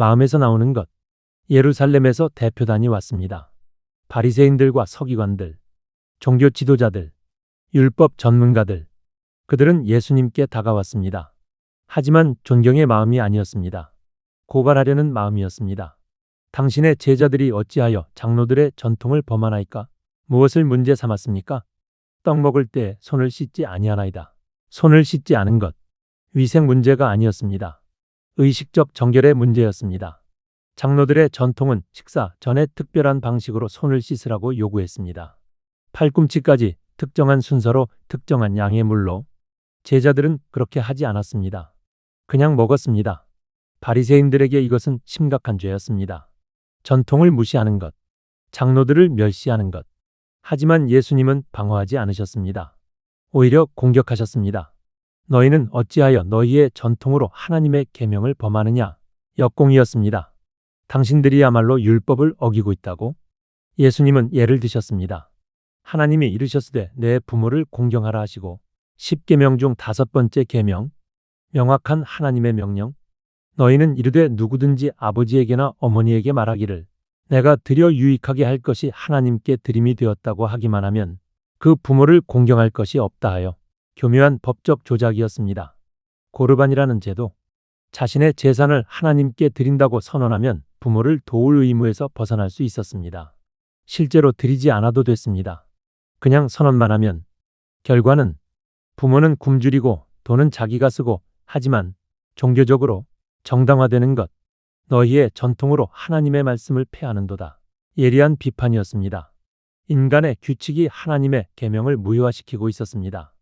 마음에서 나오는 것. 예루살렘에서 대표단이 왔습니다. 바리새인들과 서기관들, 종교 지도자들, 율법 전문가들. 그들은 예수님께 다가왔습니다. 하지만 존경의 마음이 아니었습니다. 고발하려는 마음이었습니다. 당신의 제자들이 어찌하여 장로들의 전통을 범하나이까? 무엇을 문제 삼았습니까? 떡 먹을 때 손을 씻지 아니하나이다. 손을 씻지 않은 것. 위생 문제가 아니었습니다. 의식적 정결의 문제였습니다. 장로들의 전통은 식사 전에 특별한 방식으로 손을 씻으라고 요구했습니다. 팔꿈치까지 특정한 순서로 특정한 양의 물로 제자들은 그렇게 하지 않았습니다. 그냥 먹었습니다. 바리새인들에게 이것은 심각한 죄였습니다. 전통을 무시하는 것, 장로들을 멸시하는 것. 하지만 예수님은 방어하지 않으셨습니다. 오히려 공격하셨습니다. 너희는 어찌하여 너희의 전통으로 하나님의 계명을 범하느냐? 역공이었습니다. 당신들이야말로 율법을 어기고 있다고? 예수님은 예를 드셨습니다. 하나님이 이르셨으되 내 부모를 공경하라 하시고 10계명 중 다섯 번째 계명 명확한 하나님의 명령 너희는 이르되 누구든지 아버지에게나 어머니에게 말하기를 내가 드려 유익하게 할 것이 하나님께 드림이 되었다고 하기만 하면 그 부모를 공경할 것이 없다 하여 교묘한 법적 조작이었습니다. 고르반이라는 제도 자신의 재산을 하나님께 드린다고 선언하면 부모를 도울 의무에서 벗어날 수 있었습니다. 실제로 드리지 않아도 됐습니다. 그냥 선언만 하면 결과는 부모는 굶주리고 돈은 자기가 쓰고 하지만 종교적으로 정당화되는 것 너희의 전통으로 하나님의 말씀을 폐하는도다. 예리한 비판이었습니다. 인간의 규칙이 하나님의 계명을 무효화시키고 있었습니다.